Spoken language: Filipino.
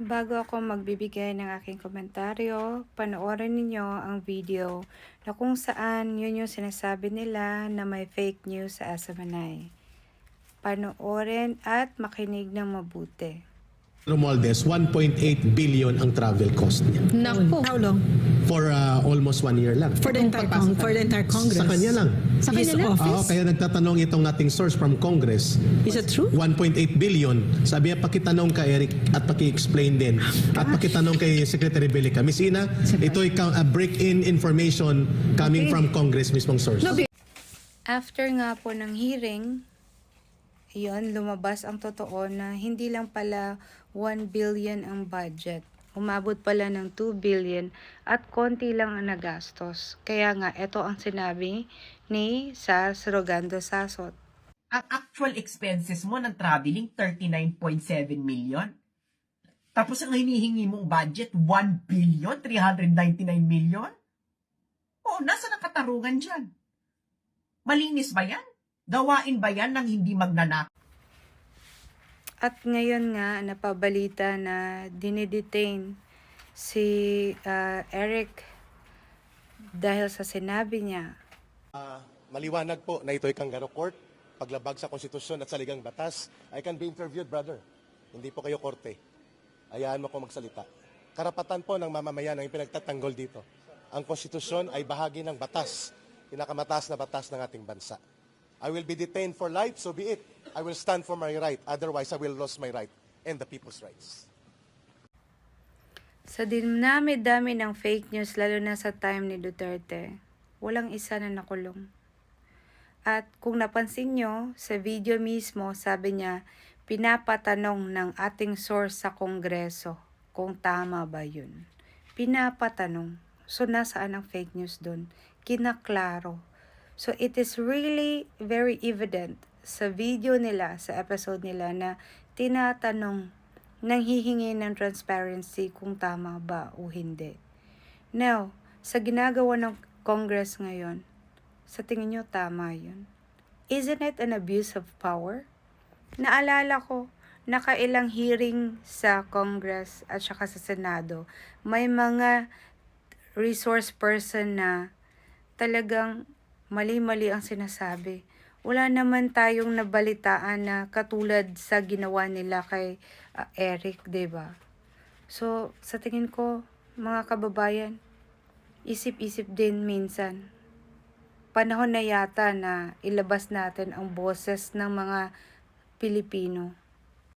Bago ako magbibigay ng aking komentaryo, panoorin ninyo ang video na kung saan yun yung sinasabi nila na may fake news sa Asamanay. Panoorin at makinig ng mabuti. Romualdez, 1.8 billion ang travel cost niya. Naku. How long? For uh, almost one year lang. For the entire, con- for the entire Congress. Sa kanya lang. Sa kanya lang? office? Oo, kaya nagtatanong itong ating source from Congress. Is it true? 1.8 billion. Sabi niya, pakitanong kay Eric at paki-explain din. At pakitanong kay Secretary Belica. Miss Ina, ito ay ka- a break-in information coming Okay. from Congress mismong source. No, After nga po ng hearing, yun, lumabas ang totoo na hindi lang pala 1 billion ang budget. Umabot pala ng 2 billion at konti lang ang nagastos. Kaya nga, ito ang sinabi ni Sas Rogando Sasot. ang actual expenses mo ng traveling, 39.7 million. Tapos ang hinihingi mong budget, 1 billion, 399 million? Oo, nasa nakatarungan dyan? Malinis ba yan? Gawain ba yan ng hindi magnanak? At ngayon nga, napabalita na dinidetain si ah, Eric dahil sa sinabi niya Ah, maliwanag po na ito'y kangaroo court, paglabag sa konstitusyon at saligang batas. I can be interviewed, brother. Hindi po kayo korte. Hayaan mo ko magsalita. Karapatan po ng mamamayan ang pinagtatanggol dito. Ang konstitusyon ay bahagi ng batas, pinakamataas na batas ng ating bansa. I will be detained for life, so be it. I will stand for my right. Otherwise, I will lose my right and the people's rights. Sa dinami-dami ng fake news, lalo na sa time ni Duterte, walang isa na nakulong. At kung napansin nyo, sa video mismo, sabi niya, pinapatanong ng ating source sa Kongreso kung tama ba yun. Pinapatanong. So, nasaan ang fake news dun? Kinaklaro. So, it is really very evident sa video nila, sa episode nila, na tinatanong nang hihingi ng transparency kung tama ba o hindi. Now, sa ginagawa ng Congress ngayon, sa tingin nyo tama yun? Isn't it an abuse of power? Naalala ko, nakailang hearing sa Congress at saka sa Senado, may mga resource person na talagang mali-mali ang sinasabi. Wala naman tayong nabalitaan na katulad sa ginawa nila kay ah, Eric, ba? So, sa tingin ko, mga kababayan, isip-isip din minsan. Panahon na yata na ilabas natin ang boses ng mga Pilipino.